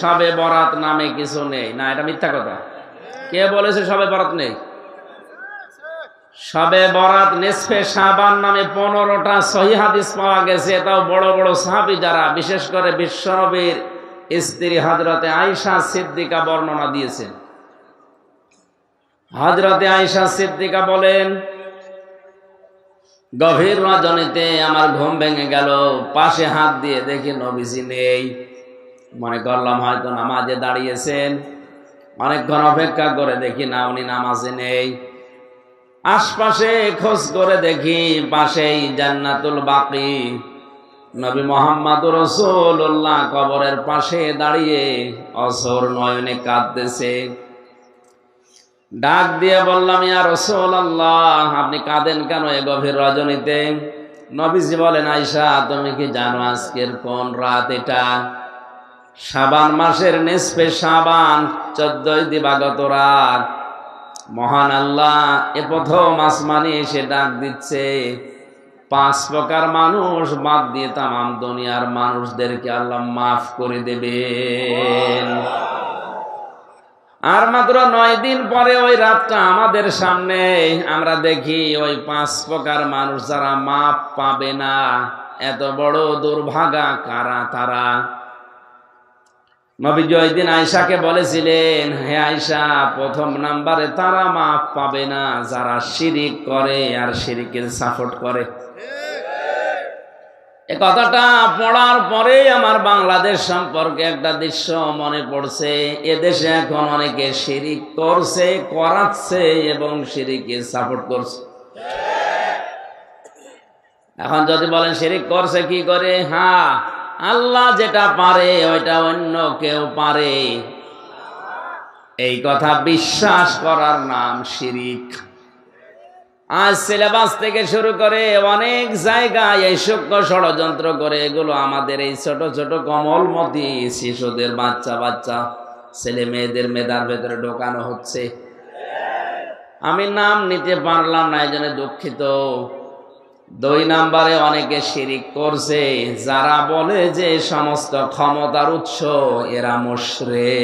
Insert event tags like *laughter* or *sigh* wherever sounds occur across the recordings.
সবে বরাত নামে কিছু নেই। না, এটা মিথ্যা কথা। কে বলেছে সবে বরাত নেই? সবে বরাত নেসফে সাবান নামে পনেরোটা সহি হাদিস পাওয়া গেছে। তাও বড় বড় সাহাবি যারা, বিশেষ করে বিশ্বনবীর স্ত্রী হজরতে আয়সা সিদ্দিকা বর্ণনা দিয়েছেন হজরতে আয়সা সিদ্দিকা বলেন, গভীর রজনীতে আমার ঘুম ভেঙে গেল, পাশে হাত দিয়ে দেখি নবীজি নেই। মনে করলাম হয়তো নামাজে দাঁড়িয়েছেন। অনেকক্ষণ অপেক্ষা করে দেখি না, উনি নামাজে নেই। আশপাশে খোঁজ করে দেখি পাশেই জান্নাতুল বাকি। নবী মোহাম্মদ রসুল্লাহ কবরের পাশে দাঁড়িয়ে অসর নয়নে কাঁদতেছে। ডাক দিয়ে বললাম, ইয়া রসুল আল্লাহ আপনি কাঁদেন কেন এ গভীর রজনীতে? নবীজি বলেন আইসা তুমি কি জানো আজকের কোন রাত এটা? সাবান মাসের নেসপে সাবান চোদ্দই দিবাগত রাত। মহান আল্লাহ এ প্রথম আসমানে এসে ডাক দিচ্ছে, পাঁচ প্রকার মানুষ বাদ দিয়ে তাম দুনিয়ার মানুষদেরকে আল্লাহ মাফ করে দেবেন। আর মাত্র নয় দিন পরে ওই রাতটা আমাদের সামনে, আমরা দেখি ওই পাঁচ প্রকার মানুষ যারা মাপ পাবে না, এত বড় দুর্ভাগা কারা তারা? নবীজি ওই দিন আয়সাকে বলেছিলেন, হে আয়সা প্রথম নাম্বারে তারা মাপ পাবে না, যারা শিরিক করে আর শিরিকের সাপোর্ট করে। এ কথাটা পড়ার পরে আমার বাংলাদেশ সম্পর্কে একটা দৃশ্য মনে পড়ছে। এদেশে এখন অনেকে শিরিক করছে, করাচ্ছে এবং শিরিকে সাপোর্ট করছে। এখন যদি বলেন, শিরিক করছে কি করে? হ্যাঁ আল্লাহ যেটা পারে, ওইটা অন্য কেউ পারে। এই কথা বিশ্বাস করার নাম শিরিক। আজ সিলেবাস থেকে শুরু করে অনেক জায়গায় এই সূক্ষ্ম ষড়যন্ত্র করে এগুলো আমাদের এই ছোট ছোট কমলমতি শিশুদের বাচ্চা বাচ্চা, ছেলে মেয়েদের মেধার ভেতরে ঢোকানো হচ্ছে। আমি নাম নিতে পারলাম না, এই জন্য দুঃখিত। দুই নাম্বারে অনেকে শিরিক করছে, যারা বলে যে সমস্ত ক্ষমতার উৎস এরা মুশরে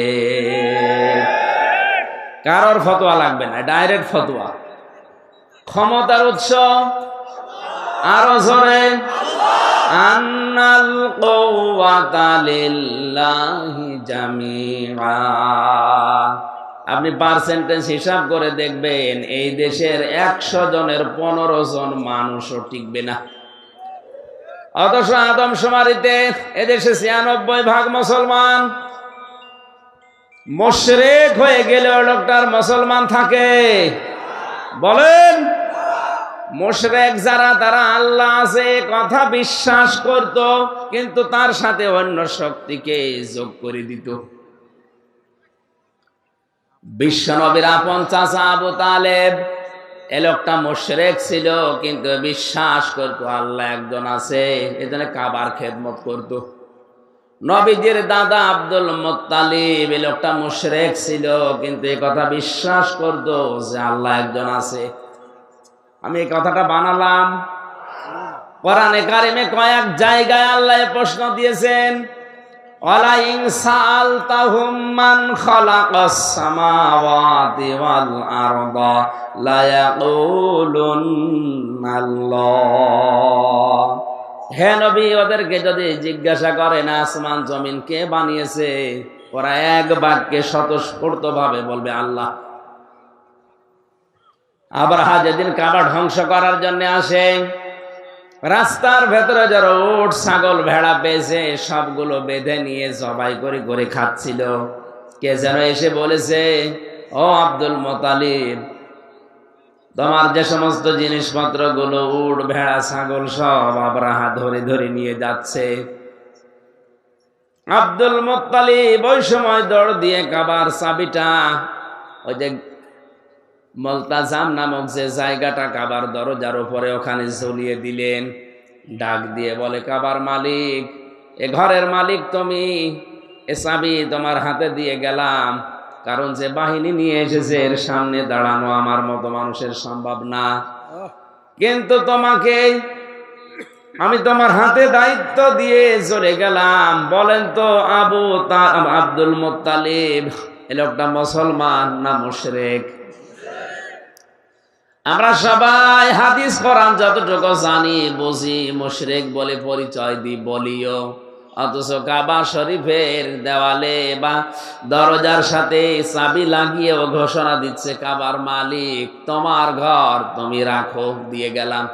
কারোর ফতোয়া লাগবে না, ডাইরেক্ট ফতোয়া। ক্ষমতার উৎস আরও জোরে। আন্নাল কওয়াতা লিল্লাহি জামিআ। আপনি পার্সেন্টেজ হিসাব করে দেখবেন, এই দেশের একশো জনের পনেরো জন মানুষও টিকবে না। অথচ আদম সমারিতে এদেশে ছিয়ানব্বই ভাগ মুসলমান। মোশরেক হয়ে গেলে লোকটার মুসলমান থাকে। বলেন, মোশরেক যারা, তারা আল্লাহ আছে কথা বিশ্বাস করত, কিন্তু তার সাথে অন্য শক্তিকে যোগ করে দিত। বিশ্বনবীর আপন চাচা আবু তালেব। এ লোকটা মোশরেক ছিল, কিন্তু বিশ্বাস করতো আল্লাহ একজন আছে, এজন্য কাবার খেদমত করত। নবীজির দাদা আব্দুল মোত্তালিব, এ লোকটা মুশরেক ছিল, কিন্তু এই কথা বিশ্বাস করত যে আল্লাহ একজন আছে। আমি এই কথাটা বানালাম। কোরআনে কারিমে কয়েক জায়গায় আল্লাহ প্রশ্ন দিয়েছেন ওয়ালাইন সালতাহুম খালাকাস সামাওয়াতি ওয়াল আরদা লা ইয়াকুলুনাল্লাহ হে নবী, ওদেরকে যদি জিজ্ঞাসা করেন আসমান জমিন কে বানিয়েছে, ওরা এক বাক্যে স্বতঃস্ফূর্ত ভাবে বলবে আল্লাহ। আবার যেদিন কাবা ধ্বংস করার জন্য আসে রাস্তার ভেতরে যারা ওট ছাগল, ভেড়া পেয়েছে সবগুলো বেঁধে নিয়ে জবাই করে করে খাচ্ছিল। কে যেন এসে বলেছে, ও আব্দুল মোতালিব, তোমার যে সমস্ত জিনিসপত্রগুলো উট, ভেড়া, ছাগল সব আবরাহা ধরে ধরে নিয়ে যাচ্ছে। আব্দুল মোত্তালিব ওই সময় দৌড় দিয়ে কাবার চাবিটা, ওই যে মলতাজাম নামক যে জায়গাটা কাবার দরজার উপরে ওখানে ঝুলিয়ে দিলেন ডাক দিয়ে বলে কাবার মালিক এ ঘরের মালিক তুমি এ চাবি তোমার হাতে দিয়ে গেলাম কারণ যে বাহিনী নিয়ে এসেছে এর সামনে দাঁড়ানো আমার মতো মানুষের সম্ভব না। কিন্তু তোমাকে আমি তোমার হাতে দায়িত্ব দিয়ে চলে গেলাম। বলেন তো আবু তা আব্দুল মোত্তালিব এ লোকটা মুসলমান না মুশরেক? আমরা সবাই হাদিস কোরআন যতটুকু জানি, বুঝি, মুশরেক বলে পরিচয় দি, বলিও। অথচ কাবা শরীফের দেওয়ালে বা দরজার সাথে চাবি লাগিয়ে ও ঘোষণা দিচ্ছে, কাবার মালিক, তোমার ঘর তুমি রাখো। দিয়ে গেলাম।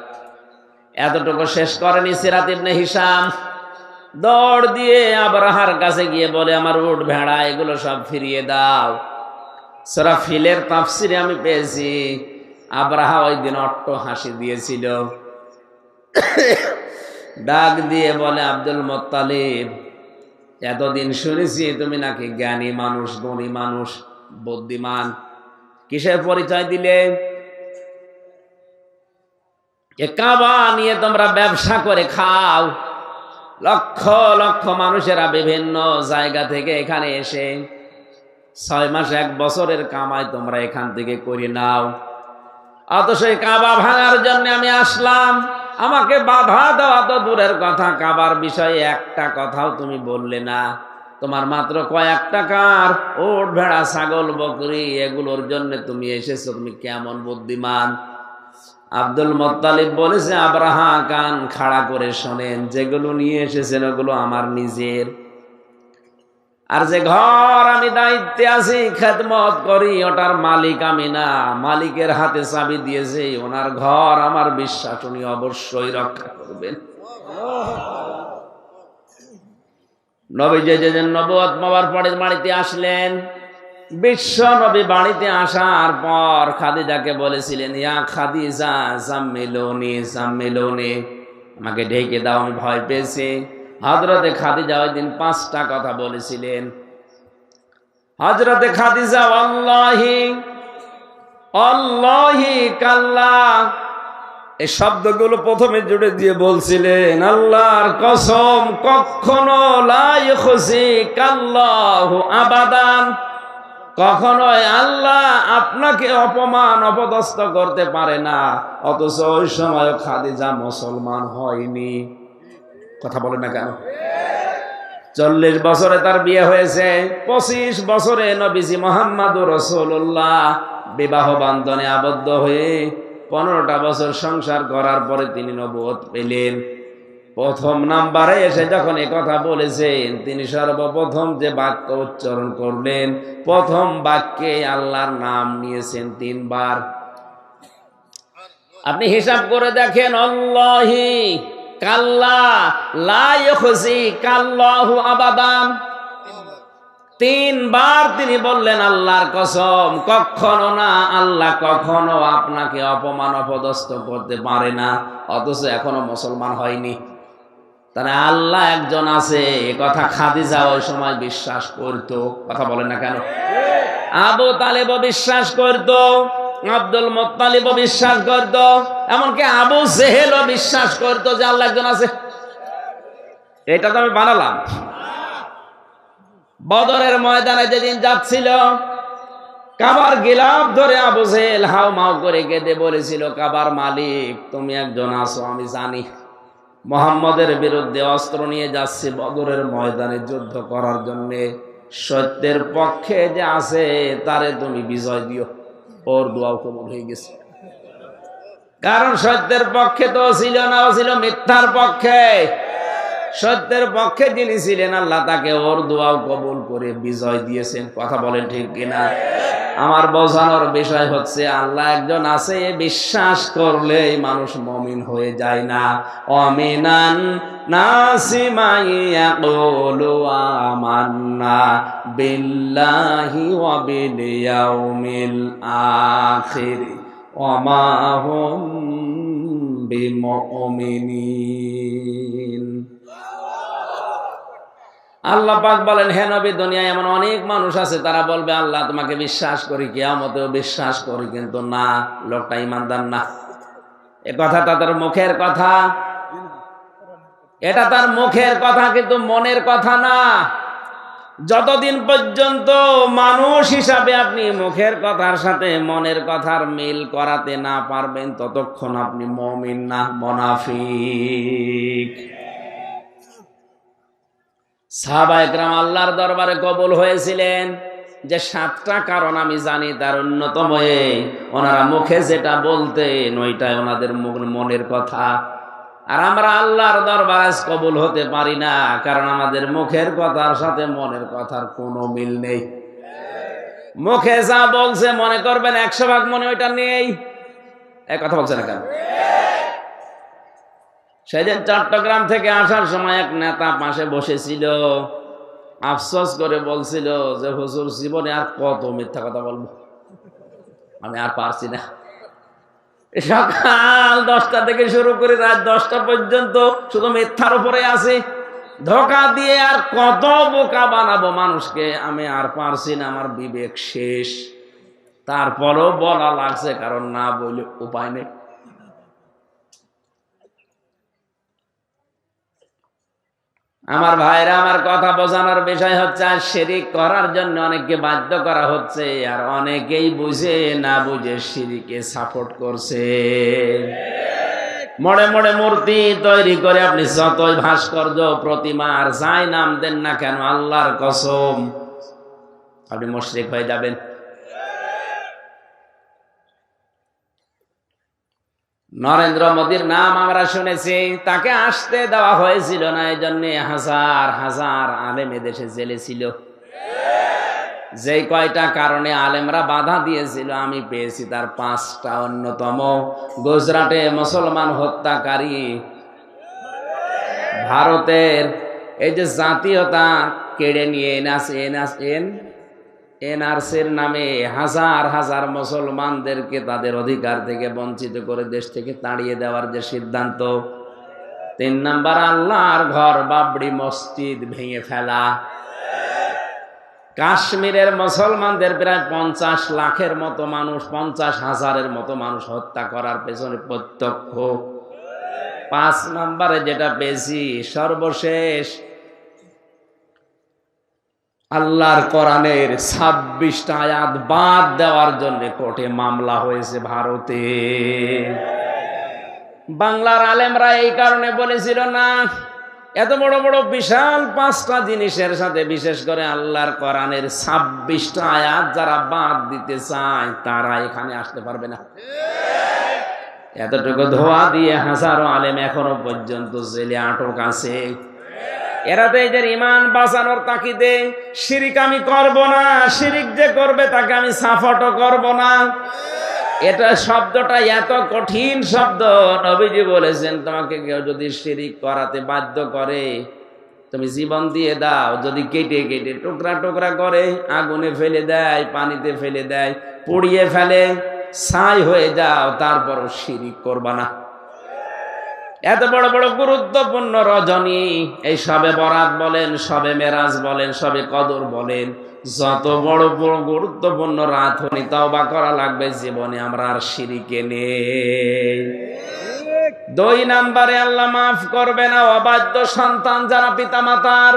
এতটুকু শেষ করেনি সিরাত ইবনে হিসাম দৌড় দিয়ে আবরাহার কাছে গিয়ে বলে, আমার উট ভেড়া, এগুলো সব ফিরিয়ে দাও। সরা ফিলের তাফসিরে আমি পেয়েছি। আবরাহা ওই দিন অট্ট হাসি দিয়েছিল। ডাক দিয়ে বলে, আব্দুল মোত্তালিব, এতদিন শুনেছি তুমি নাকি জ্ঞানী মানুষ গণী মানুষ, বুদ্ধিমান। কিসের পরিচয় দিলে? কাবা নিয়ে তোমরা ব্যবসা করে খাও। লক্ষ লক্ষ মানুষেরা বিভিন্ন জায়গা থেকে এখানে এসে ছয় মাস এক বছরের কামাই তোমরা এখান থেকে করে নাও। অথচ এই কাবা ভাঙার জন্য আমি আসলাম। আমাকে বাধা দেওয়া তো দূরের কথা, কাবার বিষয়ে একটা কথাও তুমি বললে না। তোমার মাত্র কয়েক টাকার ওট, ভেড়া, ছাগল, বকরি, এগুলোর জন্য তুমি এসেছ, তুমি কেমন বুদ্ধিমান? আব্দুল মোত্তালিব বলেছে, আব্রাহা কান খাড়া করে শোনেন, যেগুলো নিয়ে এসেছেন ওগুলো আমার নিজের। আর যে ঘর আমি দায়িত্বে আছি, খেদমত করি, ওটার মালিক আমি না। মালিকের হাতে চাবি দিয়েছি, ওনার ঘর আমার বিশ্বাস, উনি অবশ্যই রক্ষা করবেন। নবী যে যে পরে বাড়িতে আসলেন, বিশ্ব নবী বাড়িতে আসার পর খাদিজাকে বলেছিলেন, ইয়া খাদিজা, জাম্মিলোনি জাম্মিলোনি, আমাকে ঢেকে দাও, আমি ভয় পেয়েছি। হজরতে খাদিজা ওই দিন পাঁচটা কথা বলেছিলেন। হজরতে খাদিজা অল্লাহি অল্লাহি কাল্লা। এই শব্দগুলো প্রথমে জুড়ে দিয়ে বলছিলেন, আল্লাহর কসম কখনো লাই খুশি কাল্লাহু আবাদান। কখনোই আল্লাহ আপনাকে অপমান, অপদস্থ করতে পারে না। অথচ ওই সময় খাদিজা মুসলমান হয়নি। কথা বলে না কেন? চল্লিশ বছরে তার বিয়ে হয়েছে, পঁচিশ বছরে নবীজি মোহাম্মদ রসুল্লাহ বিবাহ বান্ধনে আবদ্ধ হয়ে পনেরোটা বছর সংসার করার পরে তিনি নবত পেলেন। প্রথম নাম্বারে এসে যখন এ কথা বলেছেন, তিনি সর্বপ্রথম যে বাক্য উচ্চারণ করলেন, প্রথম বাক্যে আল্লাহর নাম নিয়েছেন তিনবার। আপনি হিসাব করে দেখেন অল্লাহি তিনবার তিনি বললেন, আল্লাহর কসম, কখনো না, আল্লাহ কখনো আপনাকে অপমান, অপদস্থ করতে পারে না, অথচ এখনও মুসলমান হয়নি। তাহলে আল্লাহ একজন আছে, এ কথা খাদিজা ওই সময় বিশ্বাস করত। কথা বলেন না কেন? আবু তালেব বিশ্বাস করত। আব্দুল মোত্তালিব বিশ্বাস করত, এমনকি আবু জেহেলও বিশ্বাস করত যে আল্লাহ একজন আছে। এটা তো আমি বানালাম। বদরের ময়দানে যেদিন যাচ্ছিল, কাবার গিলাপ ধরে আবু জেহেল হাও মাও করে কেঁদে বলেছিল, কাবার মালিক, তুমি একজন আছো, আমি জানি। মোহাম্মদের বিরুদ্ধে অস্ত্র নিয়ে যাচ্ছে বদরের ময়দানে যুদ্ধ করার জন্যে। সত্যের পক্ষে যে আছে, তারে তুমি বিজয় দিও। ওর দোয়াও কবল হয়ে গেছে। কারণ সত্যের পক্ষে তো ছিল না ছিল মিথ্যার পক্ষে। সত্যের পক্ষে যিনি ছিলেন, আল্লাহ তাকে ওর দোয়াও কবুল করে বিজয় দিয়েছেন। কথা বলেন ঠিক কিনা? আমার বোঝানোর বিষয় হচ্ছে, আল্লাহ একজন আছে, বিশ্বাস করলে মানুষ মমিন হয়ে যায় না। অমিনান বিমুমিনিন। আল্লাহ পাক বলেন, হে নবী, দুনিয়ায় এমন অনেক মানুষ আছে, তারা বলবে, আল্লাহ, তোমাকে বিশ্বাস করি, কেয়ামতেও বিশ্বাস করি, কিন্তু না, লোকটা ইমানদার না। এ কথা তার মুখের কথা। এটা তার মুখের কথা কিন্তু মনের কথা না। যতদিন পর্যন্ত মানুষ হিসাবে আপনি মুখের কথার সাথে মনের কথার মিল করাতে না পারবেন ততক্ষণ আপনি মমিন না মনাফিক। সাহাবা একরাম আল্লাহর দরবারে কবুল হয়েছিলেন যে সাতটা কারণ আমি জানি তার অন্যতম ওনারা মুখে যেটা বলতেন ওইটাই ওনাদের মুখ- মনের কথা। আর আমরা আল্লাহর দরবারে কবুল হতে পারি না, কারণ আমাদের মুখের কথার সাথে মনের কথার কোনো মিল নেই। মুখে যা বলছে মনে করবেন একশো ভাগ মনে ওইটা নেই। এক কথা বলছে না কেন? সেদিন চট্টগ্রাম থেকে আসার সময় এক নেতা পাশে বসেছিল, আফসোস করে বলছিল যে, হুজুর, জীবনে আর কত মিথ্যা কথা বলব? আমি আর পারছি না। সকাল দশটা থেকে শুরু করে রাত দশটা পর্যন্ত শুধু মিথ্যার উপরে আছে। ধোকা দিয়ে আর কত বোকা বানাবো মানুষকে, আমি আর পারছি না, আমার বিবেক শেষ। তারপরেও বলা লাগছে, কারণ না বলে উপায় নেই। আমার ভাইরা, আমার কথা বোঝানোর বিষয় হচ্ছে, আর শিরিক করার জন্য অনেককে বাধ্য করা হচ্ছে, আর অনেকেই বুঝে না বুঝে শিরিকে সাপোর্ট করছে। মনে মনে মূর্তি তৈরি করে আপনি যতই ভাস্কর্য প্রতিমার যাই নাম দেন না কেন, আল্লাহর কসম, আপনি মুশরিক হয়ে যাবেন। নরেন্দ্র মোদীর নাম আমরা শুনেছি, তাকে আসতে দেওয়া হয়েছিল না এই জন্য হাজার হাজার আলেম এদেশে জেলে ছিল। কয়টা কারণে আলেমরা বাধা দিয়েছিল, আমি পেয়েছি তার পাঁচটা অন্যতম। গুজরাটে মুসলমান হত্যাকারী ভারতের, এই যে জাতীয়তা কেড়ে নিয়ে এনআস এনআস এন এনআরসির নামে হাজার হাজার মুসলমানদেরকে তাদের অধিকার থেকে বঞ্চিত করে দেশ থেকে তাড়িয়ে দেওয়ার যে সিদ্ধান্ত, তিন নাম্বার আল্লাহর ঘর বাবরি মসজিদ ভেঙে ফেলা। কাশ্মীরের মুসলমানদের প্রায় পঞ্চাশ লাখের মতো মানুষ, পঞ্চাশ হাজারের মতো মানুষ হত্যা করার পেছনে প্রত্যক্ষ। পাঁচ নম্বরে যেটা পেয়েছি, সর্বশেষ আল্লাহর কোরআনের ছাব্বিশটা আয়াত বাদ দেওয়ার জন্য কোর্টে মামলা হয়েছে ভারতে। বাংলার আলেমরা এই কারণে বলেছিল, না, এত বড় বড় বিশাল পাঁচটা জিনিসের সাথে বিশেষ করে আল্লাহর কোরআনের ছাব্বিশটা আয়াত যারা বাদ দিতে চায়, তারা এখানে আসতে পারবে না। এতটুকু ধোয়া দিয়ে হাজারো আলেম এখনও পর্যন্ত জেলে আটক আছে। এরা তো এদের ইমান বাঁচানোর তাকিদে শিরিক আমি করব না, শিরিক যে করবে তাকে আমি সাফটও করব না। এটা শব্দটা এত কঠিন শব্দ, নবীজি বলেছেন, তোমাকে কেউ যদি শিরিক করাতে বাধ্য করে, তুমি জীবন দিয়ে দাও, যদি কেটে কেটে টুকরা টুকরা করে, আগুনে ফেলে দেয়, পানিতে ফেলে দেয়, পুড়িয়ে ফেলে, ছাই হয়ে যাও, তারপরও শিরিক করবা না। এত বড় বড় গুরুত্বপূর্ণ রজনী। এই সবে বরাত বলেন, সবে মেরাজ বলেন, সবে কদর বলেন। যত বড় বড় গুরুত্বপূর্ণ রাত হনি তওবা করা লাগবে, জীবনে আমরা আর সিঁড়িকে নেই। দুই নাম্বারে আল্লাহ মাফ করবে না অবাধ্য সন্তান যারা পিতা মাতার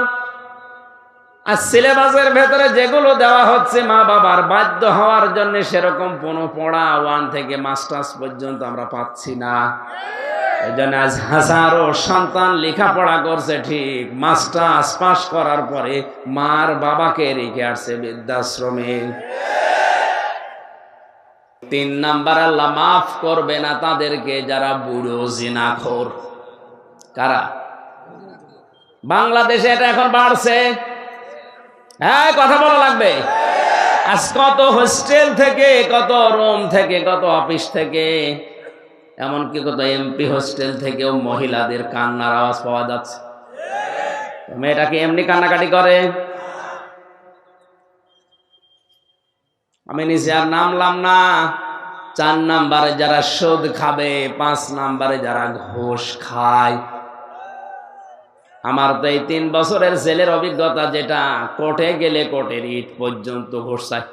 আর সিলেবাসের ভেতরে যেগুলো দেওয়া হচ্ছে মা বাবার বাধ্য হওয়ার জন্য সেরকম কোনো পড়া, ওয়ান থেকে মাস্টার্স পর্যন্ত আমরা পাচ্ছি না। এই জন্য আজ হাজারো সন্তান লেখাপড়া করছে ঠিক। মাস্টার্স পাস করার পরে মার বাবাকে রেখে আসছে বৃদ্ধাশ্রমে। তিন নাম্বার, আল্লাহ মাফ করবে না তাদেরকে যারা বুড়ো, জিনাখোর। কারা? বাংলাদেশে এটা এখন বাড়ছে। হ্যাঁ কথা বলা লাগবে। আজ কত হোস্টেল থেকে, কত রুম থেকে, কত অফিস থেকে এমনকি কত এমপি হোস্টেল থেকেও মহিলাদের কান্নার আওয়াজ পাওয়া যাচ্ছে। মেয়েটা কি এমনি কান্নাকাটি করে? আমি নিচে আর নামলাম না। চার নাম্বারে যারা সুদ খাবে, পাঁচ নাম্বারে যারা ঘোষ খায়। আমার তো এই তিন বছরের ছেলের অভিজ্ঞতা যেটা, কোর্টে গেলে কোর্টের ইট পর্যন্ত ঘোষ চায়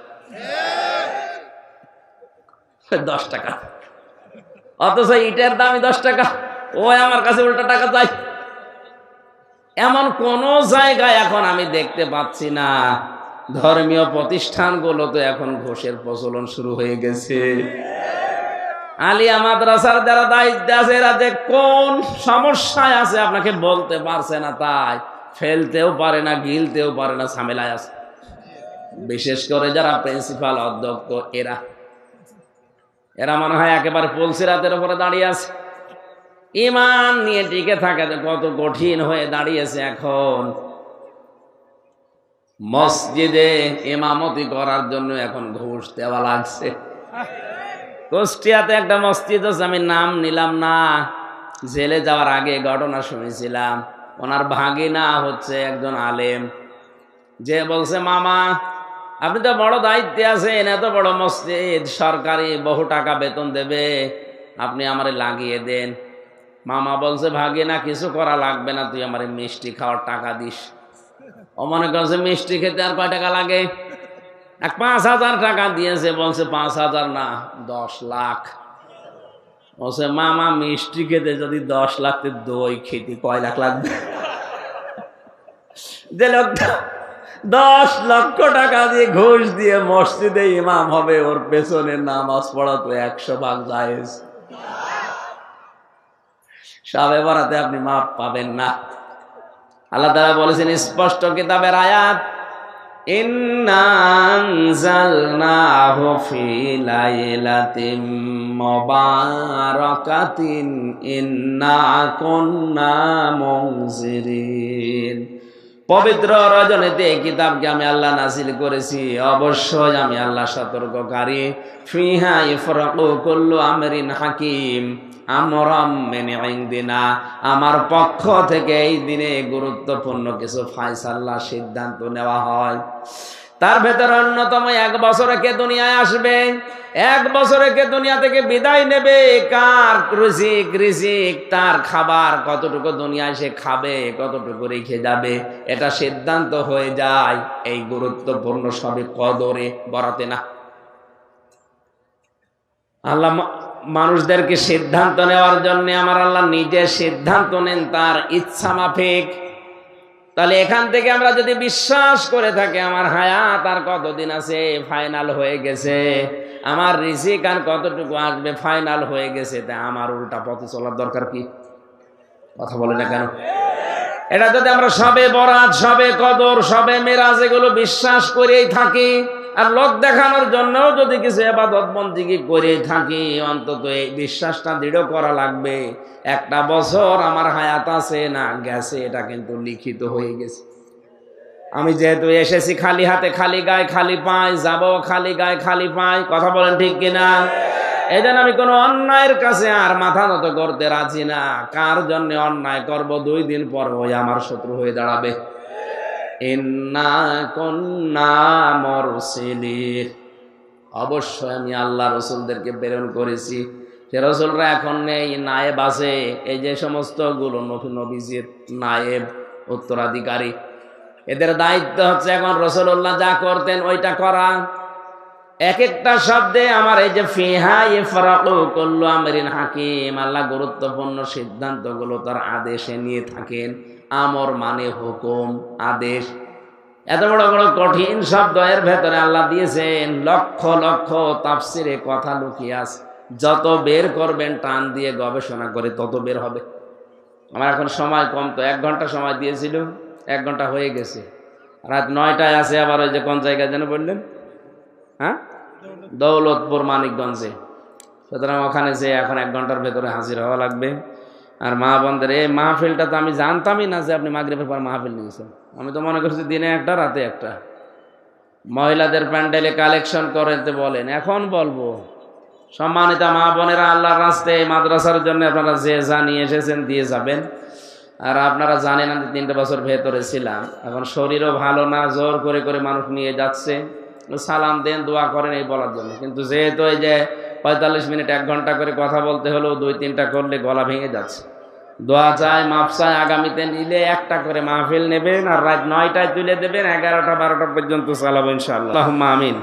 দশ টাকা। অথচ ইটের দামই দশ টাকা। ও আমার কাছে উল্টা টাকা চাই। এমন কোন জায়গায় এখন আমি দেখতে পাচ্ছি না। ধর্মীয় প্রতিষ্ঠানগুলো তো এখন ঘোষের প্রচলন শুরু হয়ে গেছে। আলিয়া মাদ্রাসার যারা দায়িত্বে আছে, এরা যে কোন সমস্যায় আছে আপনাকে বলতে পারছে না তাই। ফেলতেও পারে না, গিলতেও পারে না, ঝামেলায় আছে। বিশেষ করে যারা প্রিন্সিপাল, অধ্যক্ষ, এরা এরা মনে হয় একেবারে পলসি রাতের উপরে দাঁড়িয়ে আছে। ইমান নিয়ে টিকে থাকে কত কঠিন হয়ে দাঁড়িয়েছে এখন। মসজিদে ইমামতি করার জন্য এখন ঘুষ দেওয়া লাগছে। কুষ্টিয়াতে একটা মসজিদ আছে, আমি নাম নিলাম না। জেলে যাওয়ার আগে ঘটনা শুনেছিলাম। ওনার ভাগিনা হচ্ছে একজন আলেম। যে বলছে, মামা আপনি তো বড় দায়িত্বে আছেন, এত বড় মসজিদ, সরকারি বহু টাকা বেতন দেবে, আপনি আমারে লাগিয়ে দেন। মামা বলছে ভাগে না, কিছু করা লাগবে না, তুই আমার মিষ্টি খাওয়ার টাকা দিস। ও মনে করছে, মিষ্টি খেতে আর কয় টাকা লাগে? এক পাঁচ হাজার টাকা দিয়েছে, বলছে, পাঁচ হাজার না, দশ লাখ। বলছে, মামা, মিষ্টি খেতে যদি দশ লাখতে দই খেতে কয় লাখ লাগবে? *laughs* যে লোকটা দশ লক্ষ টাকা দিয়ে ঘুষ দিয়ে মসজিদে ইমাম হবে, ওর পেছনে নামাজ পড়া তো একশো ভাগ জায়েজ। সবে আপনি মাপ পাবেন না। আল্লাহ তাআলা বলেছেন, স্পষ্ট কিতাবের আয়াত ইন্না কুন্না মুনজিরিন। পবিত্র রজনীতে কিতাবকে আমি আল্লাহ নাসিল করেছি। অবশ্যই আমি আল্লাহ সতর্ককারী। ফিহা ইফরাকু কুল্লু আমরিন হাকিম, আমরাম মেনে দিনা আমার পক্ষ থেকে এই দিনে গুরুত্বপূর্ণ কিছু ফাইসাল্লাহ সিদ্ধান্ত নেওয়া হয়। তার ভেতরে অন্যতম এক বছরে কে দুনিয়ায় আসবে? এক বছরে কে দুনিয়া থেকে বিদায় নেবে? কার রিজিক? রিজিক তার খাবার। কতটুকু দুনিয়ায় সে খাবে, কতটুকু রেখে যাবে? এটা সিদ্ধান্ত হয়ে যায়। এই গুরুত্বপূর্ণ সবে কদরে বরাতে না। আল্লাহ মানুষদেরকে সিদ্ধান্ত নেওয়ার জন্য আমার আল্লাহ নিজে সিদ্ধান্ত নেন, তার ইচ্ছা মাফিক। তাহলে এখান থেকে আমরা যদি বিশ্বাস করে থাকি, আমার হায়াত আর কতদিন আছে? ফাইনাল হয়ে গেছে। আমার রিজিক আর কতটুকু আসবে? ফাইনাল হয়ে গেছে। তা আমার উল্টা পথে চলার দরকার কি? কথা বলে না কেন? এটা যদি আমরা সবে বরাত, সবে কদর, সবে মেরাজ এগুলো বিশ্বাস করেই থাকি আর লোক দেখানোর জন্য যদি কিছু এবাদত বন্দিগি করে থাকি, অন্তত এই বিশ্বাসটা দৃঢ় করা লাগবে। একটা বছর আমার হায়াত আছে না গেছে, এটা কিন্তু লিখিত হয়ে গেছে। আমি যেহেতু এসেছি খালি হাতে, খালি গায়ে খালি পাই যাব খালি গায়ে খালি পাই কথা বলেন ঠিক কিনা? এই জন্য আমি কোনো অন্যায়ের কাছে আর মাথা নত করতে রাজি না। কার জন্য অন্যায় করব? দুই দিন পর ওই আমার শত্রু হয়ে দাঁড়াবে। অবশ্যই আমি আল্লাহ রসুলদেরকে প্রেরণ করেছি। সে রসুলরা এখন নেই, নায়েব আছে। এই যে সমস্তগুলো নবীজির নায়েব, উত্তরাধিকারী। এদের দায়িত্ব হচ্ছে এখন রসুল্লাহ যা করতেন ওইটা করা। এক একটা শব্দে আমার এই যে ফিহা ইফরাকু করল আমরিন হাকিম, আল্লাহ গুরুত্বপূর্ণ সিদ্ধান্তগুলো তার আদেশে নিয়ে থাকেন। আমর মানে হুকুম, আদেশ। এত বড় বড় কঠিন শব্দ এর ভেতরে আল্লাহ দিয়েছেন, লক্ষ লক্ষ তাফসিরে কথা লুকিয়ে আছে। যত বের করবেন, টান দিয়ে গবেষণা করে তত বের হবে। আমার এখন সময় কম, তো এক ঘণ্টা সময় দিয়েছিল, এক ঘণ্টা হয়ে গেছে। রাত নয়টায় আছে আবার ওই যে কোন জায়গায় যেন বললেন? হ্যাঁ? দৌলতপুর, মানিকগঞ্জে। সুতরাং ওখানে যে এখন এক ঘণ্টার ভেতরে হাজির হওয়া লাগবে। আর মা বন্ধের এই মাহফিলটা তো আমি জানতামই না যে আপনি মাগরীবের পর মাহফিল নিয়েছেন। আমি তো মনে করছি দিনে একটা, রাতে একটা। মহিলাদের প্যান্ডেলে কালেকশন করতে বলেন, এখন বলব। সম্মানিত মা বোনেরা, আল্লাহর রাস্তায় মাদ্রাসার জন্য আপনারা যে জানিয়ে এসেছেন দিয়ে যাবেন। আর আপনারা জানেন আমি তিনটে বছর ভেতরে ছিলাম। এখন শরীরও ভালো না, জোর করে করে মানুষ নিয়ে যাচ্ছে। সালাম দেন, দোয়া করেন এই বলার জন্য। কিন্তু যেহেতু এই যে পঁয়তাল্লিশ মিনিট এক ঘন্টা করে কথা বলতে হলেও দুই তিনটা করলে গলা ভেঙে যাচ্ছে দোয়া চায় মাপ চায় আগামীতে নিলে একটা করে মাহফিল নেবেন আর রাত নয়টায় তুলে দেবেন এগারোটা বারোটা পর্যন্ত চালাবো ইনশাল্লাহ আমিন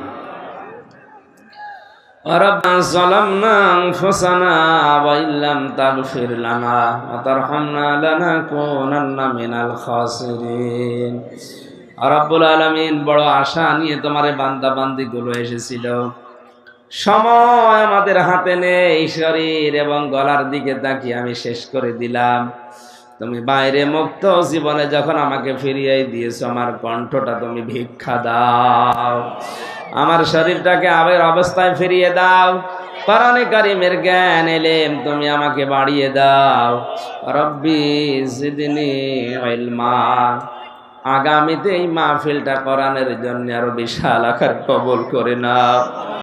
ربنا ظلمنا أنفسنا وإن لم تغفر لنا وترحمنا لنكونن من الخاسرين রব্বুল আলমিন বড় আশা নিয়ে তোমার বান্দা বান্দি গুলো এসেছিল সময় আমাদের হাতে নেই শরীর এবং গলার দিকে তাকিয়ে আমি শেষ করে দিলাম। তুমি বাইরে মুক্ত জীবনে যখন আমাকে ফিরিয়ে দিয়েছ, আমার কণ্ঠটা তুমি ভিক্ষা দাও। আমার শরীরটাকে আবের অবস্থায় ফিরিয়ে দাও। কোরআনে কারিমের জ্ঞান, এলেম তুমি আমাকে বাড়িয়ে দাও। রব্বি জিদনি ইলমা। আগামীতে এই মাহফিলটা কোরআনের জন্য আরও বিশাল আকার কবল করে নাও।